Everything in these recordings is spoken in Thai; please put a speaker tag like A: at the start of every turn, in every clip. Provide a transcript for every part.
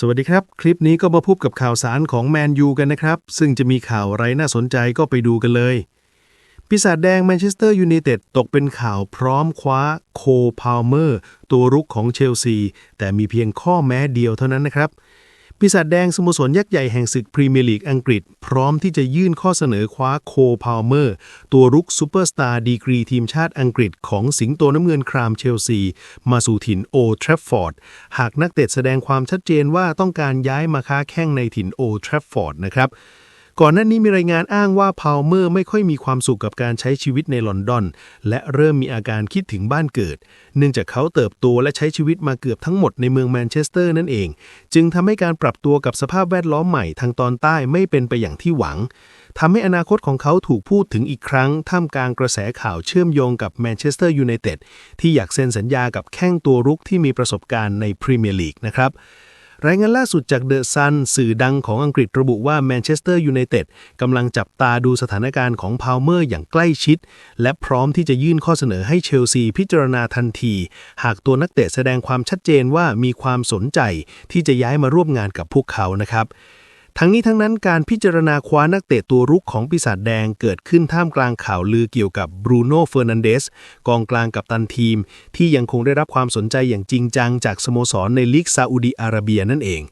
A: สวัสดีครับ คลิปนี้ก็มาพบกับข่าวสารของแมนยูกันนะครับ ซึ่งจะมีข่าวอะไรน่าสนใจก็ไปดูกันเลยปีศาจแดงแมนเชสเตอร์ยูไนเต็ดตกเป็นข่าวพร้อมคว้าโคพาวเมอร์ ตัวรุกของเชลซี แต่มีเพียงข้อแม้เดียวเท่านั้นนะครับ ปีศาจแดงสโมสรยักษ์ใหญ่แห่งศึกพรีเมียร์ลีกอังกฤษ พร้อมที่จะยื่นข้อเสนอคว้าโคพาวเมอร์ ตัวรุกซูเปอร์สตาร์ดีกรีทีมชาติอังกฤษของสิงโตน้ำเงินครามเชลซี มาสู่ถิ่นโอทรัฟฟอร์ด หากนักเตะแสดงความชัดเจนว่าต้องการย้ายมาค้าแข้งในถิ่นโอทรัฟฟอร์ดนะครับ ก่อนหน้านี้มีรายงานอ้างว่าพาวเมอร์ไม่ค่อยมีความสุขกับการใช้ชีวิตในลอนดอน และเริ่มมีอาการคิดถึงบ้านเกิด เนื่องจากเขาเติบโตและใช้ชีวิตมาเกือบทั้งหมดในเมืองแมนเชสเตอร์นั่นเอง จึงทำให้การปรับตัวกับสภาพแวดล้อมใหม่ทางตอนใต้ไม่เป็นไปอย่างที่หวังทำให้อนาคตของเขาถูกพูดถึงอีกครั้ง ท่ามกลางกระแสข่าวเชื่อมโยงกับแมนเชสเตอร์ยูไนเต็ดที่อยากเซ็นสัญญากับแข้งตัวรุกที่มีประสบการณ์ในพรีเมียร์ลีกนะครับ รายงานล่าสุดจากเดอะซันสื่อดังของอังกฤษระบุว่าแมนเชสเตอร์ยูไนเต็ดกำลังจับตาดูสถานการณ์ของพาวเมอร์อย่างใกล้ชิด และพร้อมที่จะยื่นข้อเสนอให้เชลซีพิจารณาทันที หากตัวนักเตะแสดงความชัดเจนว่ามีความสนใจที่จะย้ายมาร่วมงานกับพวกเขานะครับ ทั้งนี้ทั้งนั้นการพิจารณาคว้านักเตะตัวรุกของปีศาจแดงเกิดขึ้นท่ามกลางข่าวลือเกี่ยวกับบรูโน่เฟอร์นันเดสกองกลางกับตันทีม ที่ยังคงได้รับความสนใจอย่างจริงจังจากสโมสรในลีกซาอุดีอาระเบียนั่นเอง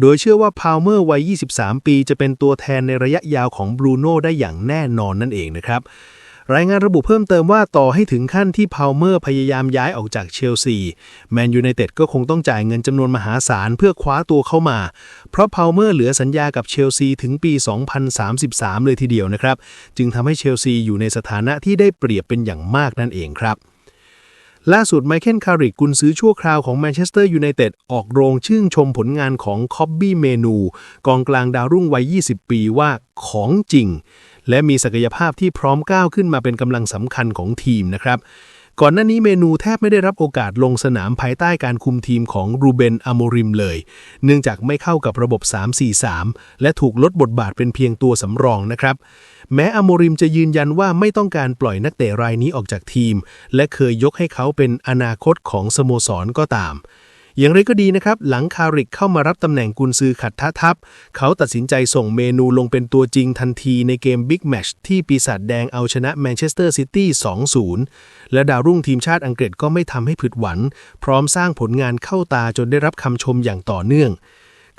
A: โดยเชื่อว่าพาวเมอร์วัย 23 ปี จะเป็นตัวแทนในระยะยาวของบรูโน่ได้อย่างแน่นอนนั่นเองนะครับ รายงานระบุเพิ่มเติมว่าต่อให้ถึงขั้นที่พาวเมอร์พยายามย้ายออกจากเชลซีแมนยูไนเต็ดก็คงต้องจ่ายเงินจำนวนมหาศาลเพื่อคว้าตัวเข้ามา เพราะพาวเมอร์เหลือสัญญากับเชลซีถึงปี 2033 เลยทีเดียวนะครับ จึงทำให้เชลซีอยู่ในสถานะที่ได้เปรียบเป็นอย่างมากนั่นเองครับล่าสุดไมเคิลคาริกกุนซื้อชั่วคราวของแมนเชสเตอร์ยูไนเต็ดออกโรงชื่นชมผลงานของคอบบี้เมนู กองกลางดาวรุ่งวัย 20 ปีว่าของจริง และมีศักยภาพที่พร้อมก้าวขึ้นมาเป็นกำลังสำคัญของทีมนะครับ ก่อนหน้านี้เมนูแทบไม่ได้รับโอกาสลงสนามภายใต้การคุมทีมของรูเบนอโมริมเลย เนื่องจากไม่เข้ากับระบบ 3-4-3 และถูกลดบทบาทเป็นเพียงตัวสำรองนะครับแม้อโมริมจะยืนยันว่าไม่ต้องการปล่อยนักเตะรายนี้ออกจากทีม และเคยยกให้เขาเป็นอนาคตของสโมสรก็ตาม อย่างไรก็ดีนะครับ หลังคาริกเข้ามารับตำแหน่งกุนซือขัดท่าทัพ เขาตัดสินใจส่งเมนูลงเป็นตัวจริงทันทีในเกมบิ๊กแมชที่ปีศาจแดงเอาชนะแมนเชสเตอร์ซิตี้ 2-0 และดาวรุ่งทีมชาติอังกฤษก็ไม่ทำให้ผิดหวัง พร้อมสร้างผลงานเข้าตาจนได้รับคำชมอย่างต่อเนื่อง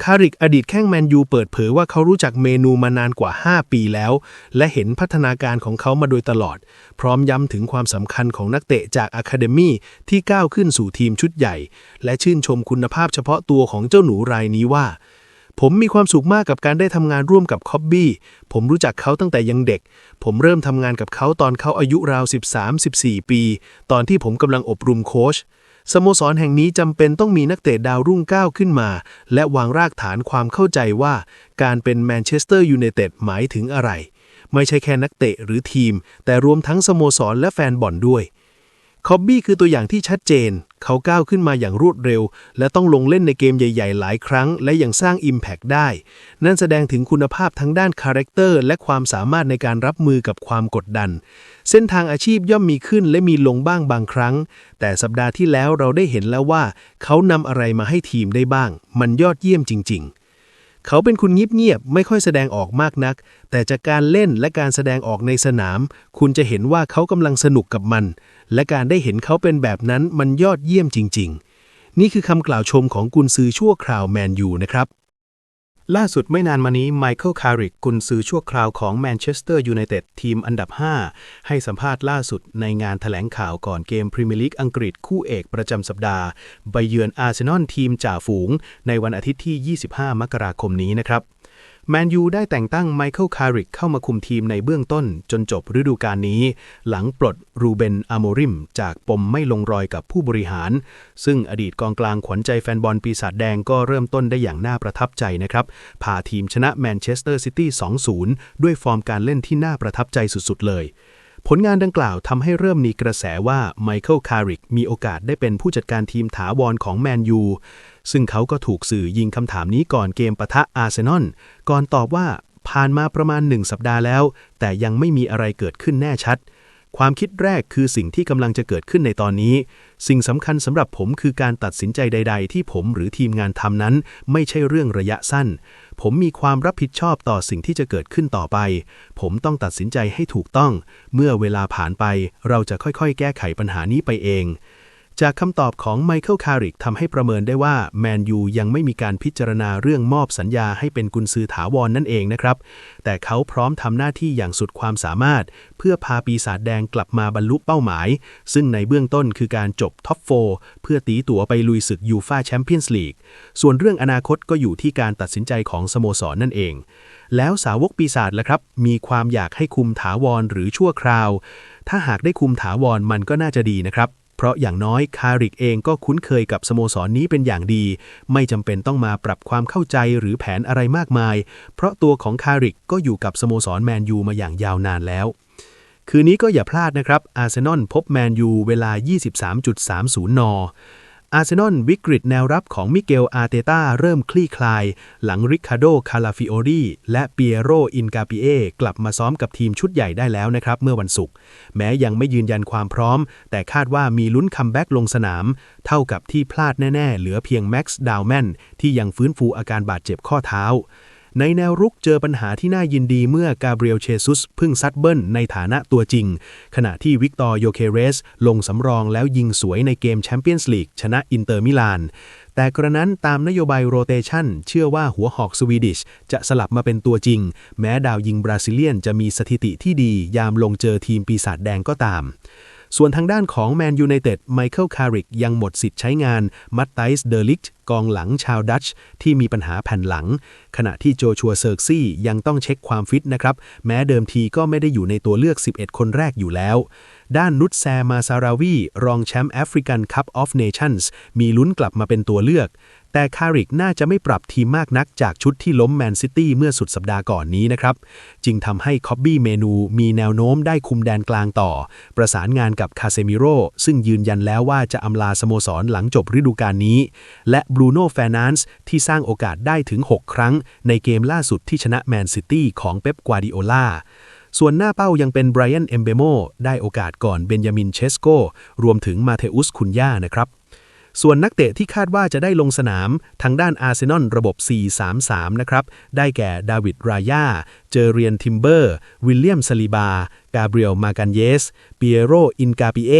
A: คาริกอดีตแข้งแมนยูเปิดเผยว่าเขารู้จักเมนูมานานกว่า 5 ปีแล้ว และเห็นพัฒนาการของเขามาโดยตลอด พร้อมย้ำถึงความสำคัญของนักเตะจากอะคาเดมี่ที่ก้าวขึ้นสู่ทีมชุดใหญ่ และชื่นชมคุณภาพเฉพาะตัวของเจ้าหนูรายนี้ว่า ผมมีความสุขมากกับการได้ทำงานร่วมกับคอบบี้ ผมรู้จักเขาตั้งแต่ยังเด็ก ผมเริ่มทำงานกับเขาตอนเขาอายุราว 13-14 ปี ตอนที่ผมกำลังอบรมโค้ช สโมสรแห่งนี้จำเป็นต้องมีนักเตะดาวรุ่งก้าวขึ้นมา และวางรากฐานความเข้าใจว่า การเป็นแมนเชสเตอร์ยูไนเต็ดหมายถึงอะไร ไม่ใช่แค่นักเตะหรือทีม แต่รวมทั้งสโมสรและแฟนบอลด้วย คอบบี้คือตัวอย่างที่ชัดเจน เขาก้าวขึ้นมาอย่างรวดเร็ว และต้องลงเล่นในเกมใหญ่ ๆ หลายครั้ง และยังสร้าง Impact ได้ นั่นแสดงถึงคุณภาพทั้งด้านคาแรคเตอร์และความสามารถในการรับมือกับความกดดัน เส้นทางอาชีพย่อมมีขึ้นและมีลงบ้างบางครั้ง แต่สัปดาห์ที่แล้วเราได้เห็นแล้วว่า เขานำอะไรมาให้ทีมได้บ้าง มันยอดเยี่ยมจริง ๆ เขาเป็นคุณเงียบๆไม่ค่อยแสดงออกมากนัก แต่จากการเล่นและการแสดงออกในสนาม คุณจะเห็นว่าเขากำลังสนุกกับมัน และการได้เห็นเขาเป็นแบบนั้นมันยอดเยี่ยมจริง ๆ นี่คือคำกล่าวชมของกุนซือชั่วคราวแมนยูนะครับ ล่าสุดไม่นานมานี้ไมเคิลคาริกกุนซือชั่วคราวของแมนเชสเตอร์ยูไนเต็ดทีมอันดับ 5 ให้สัมภาษณ์ล่าสุดในงานถแถลงข่าวก่อนเกมพรีเมียร์ลีกอังกฤษคู่เอกประจำสัปดาห์ไปเยือนอาร์เซนอลทีมจ่าฝูง ในวันอาทิตย์ที่ 25 มกราคมนี้นะครับ แมนยูได้แต่งตั้งไมเคิลคาริกเข้ามาคุมทีมในเบื้องต้นจนจบฤดูกาลนี้ หลังปลดรูเบนอโมริม จากปมไม่ลงรอยกับผู้บริหาร ซึ่งอดีตกองกลางขวัญใจแฟนบอลปีศาจแดงก็เริ่มต้นได้อย่างน่าประทับใจนะครับ พาทีมชนะแมนเชสเตอร์ซิตี้ 2-0 ด้วยฟอร์มการเล่นที่น่าประทับใจสุดๆ เลยผลงานดังกล่าวทำให้เริ่มมีกระแสว่าไมเคิลคาริกมีโอกาสได้เป็นผู้จัดการทีมถาวรของแมนยู ซึ่งเขาก็ถูกสื่อยิงคำถามนี้ก่อนเกมปะทะอาร์เซนอลก่อนตอบว่าผ่านมาประมาณหนึ่งสัปดาห์แล้ว แต่ยังไม่มีอะไรเกิดขึ้นแน่ชัด ความคิดแรกคือสิ่งที่กำลังจะเกิดขึ้นในตอนนี้ สิ่งสำคัญสำหรับผมคือการตัดสินใจใด ๆ ที่ผมหรือทีมงานทำนั้น ไม่ใช่เรื่องระยะสั้น ผมมีความรับผิดชอบต่อสิ่งที่จะเกิดขึ้นต่อไป ผมต้องตัดสินใจให้ถูกต้อง เมื่อเวลาผ่านไป เราจะค่อยๆ แก้ไขปัญหานี้ไปเอง จากคำตอบของไมเคิลคาริกทำให้ประเมินได้ว่าแมนยูยังไม่มีการพิจารณาเรื่องมอบสัญญาให้เป็นกุนซือถาวรนนั่นเองนะครับ แต่เขาพร้อมทำหน้าที่อย่างสุดความสามารถ เพื่อพาปีศาจแดงกลับมาบรรลุเป้าหมาย ซึ่งในเบื้องต้นคือการจบท็อปโฟเพื่อตีตั๋วไปลุยศึกยูฟาแชมเปี้ยนส์ลีก ส่วนเรื่องอนาคตก็อยู่ที่การตัดสินใจของสโมสรนนั่นเอง แล้วสาวกปีศาจล่ะครับ มีความอยากให้คุมถาวรหรือชั่วคราว ถ้าหากได้คุมถาวรมันก็น่าจะดีนะครับ เพราะอย่างน้อยคาริกเองก็คุ้นเคยกับสโมสรนนี้เป็นอย่างดี ไม่จำเป็นต้องมาปรับความเข้าใจหรือแผนอะไรมากมาย เพราะตัวของคาริกก็อยู่กับสโมสรแมนยูมาอย่างยาวนานแล้ว คืนนี้ก็อย่าพลาดนะครับอาร์เซนอลพบแมนยูเวลา 23.30 น อาร์เซนอลวิกฤตแนวรับของมิเกลอาร์เตต้าเริ่มคลี่คลาย หลังริคาโดคาลาฟิโอรีและเปียโรอินกาปิเอกลับมาซ้อมกับทีมชุดใหญ่ได้แล้วนะครับ เมื่อวันศุกร์แม้ยังไม่ยืนยันความพร้อม แต่คาดว่ามีลุ้นคัมแบ็กลงสนาม เท่ากับที่พลาดแน่ ๆ เหลือเพียงแม็กซ์ดาวแมนที่ยังฟื้นฟูอาการบาดเจ็บข้อเท้า ในแนวรุกเจอปัญหาที่น่ายินดีเมื่อกาเบรียลเชซุสพึ่งซัดเบิ้ลในฐานะตัวจริง ขณะที่วิกตอร์โยเคเรส ลงสำรองแล้วยิงสวยในเกมแชมเปี้ยนส์ลีกชนะอินเตอร์มิลาน แต่กระนั้นตามนโยบายโรเตชันเชื่อว่าหัวหอกสวีดิช จะสลับมาเป็นตัวจริง แม้ดาวยิงบราซิเลียนจะมีสถิติที่ดียามลงเจอทีมปีศาจแดงก็ตาม ส่วนทางด้านของแมนยูไนเต็ดไมเคิลคาริกยังหมดสิทธิ์ใช้งานมัตไตส์เดลิกกองหลังชาวดัตช์ที่มีปัญหาแผ่นหลัง ขณะที่โจชัวเซิร์กซี่ยังต้องเช็คความฟิตนะครับ แม้เดิมทีก็ไม่ได้อยู่ในตัวเลือก 11 คนแรกอยู่แล้ว ด้านนุตแซมาซาราวี รองแชมป์แอฟริกันคัพออฟเนชั่นส์มีลุ้นกลับมาเป็นตัวเลือก แต่คาริกน่าจะไม่ปรับทีมมากนักจากชุดที่ล้มแมนซิตี้เมื่อสุดสัปดาห์ก่อนนี้นะครับ จึงทำให้คอบบี้เมนูมีแนวโน้มได้คุมแดนกลางต่อ ประสานงานกับคาเซมิโรซึ่งยืนยันแล้วว่าจะอำลาสโมสรหลังจบฤดูกาลนี้ และบรูโน่แฟนานซ์ที่สร้างโอกาสได้ถึง 6 ครั้ง ในเกมล่าสุดที่ชนะแมนซิตี้ของเป๊ปกวาดิโอลาส่วนหน้าเป้ายังเป็นไบรอันเอมเบโมได้โอกาสก่อนเบนยามินเชสโกรวมถึงมาเทอุสคุนย่านะครับ ส่วนนักเตะที่คาดว่าจะได้ลงสนามทางด้านอาร์เซนอลระบบ 4-3-3 นะครับ ได้แก่ดาวิดรายา เจอเรียนทิมเบอร์ วิลเลียมซาลิบา กาเบรียลมากันเยส เปียโรอินกาปิเอ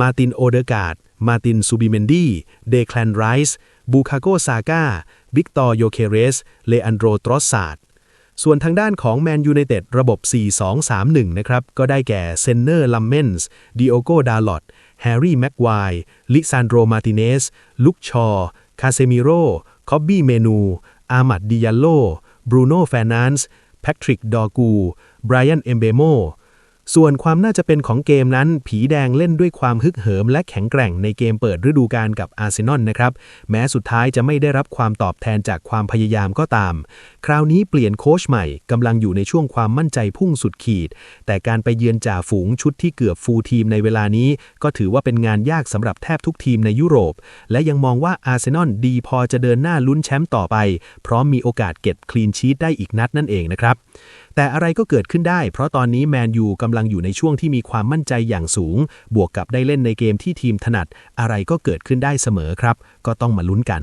A: มาตินโอเดกาด มาตินซูบิเมนดี เดคลนไรส์ บูคาโกซาก้าวิกตอร์โยเคเรส เลอันโดรตรอสซาดส่วนทางด้านของแมนยูไนเต็ดระบบ 4-2-3-1 นะครับ ก็ได้แก่เซนเนอร์ ลัมเมนส์ดิโอโก ดาลอต แฮร์รี่แม็กไวลิซานโดรมาติเนส ลุคชอคาเซมิโรคอบบี้เมนู อามัดดิยาโล บรูโน่แฟนานส์แพทริก ดอกู ไบรอัน เอมเบโม ส่วนความน่าจะเป็นของเกมนั้น ผีแดงเล่นด้วยความฮึกเหิมและแข็งแกร่งในเกมเปิดฤดูกาลกับอาร์เซนอลนะครับ แม้สุดท้ายจะไม่ได้รับความตอบแทนจากความพยายามก็ตาม คราวนี้เปลี่ยนโค้ชใหม่กำลังอยู่ในช่วงความมั่นใจพุ่งสุดขีด แต่การไปเยือนจ่าฝูงชุดที่เกือบฟูลทีมในเวลานี้ ก็ถือว่าเป็นงานยากสำหรับแทบทุกทีมในยุโรป และยังมองว่าอาร์เซนอลดีพอจะเดินหน้าลุ้นแชมป์ต่อไป พร้อมมีโอกาสเก็บคลีนชีตได้อีกนัดนั่นเองนะครับ แต่อะไรก็เกิดขึ้นได้ เพราะตอนนี้แมนยูกำลังอยู่ในช่วงที่มีความมั่นใจอย่างสูง บวกกับได้เล่นในเกมที่ทีมถนัด อะไรก็เกิดขึ้นได้เสมอครับ ก็ต้องมาลุ้นกัน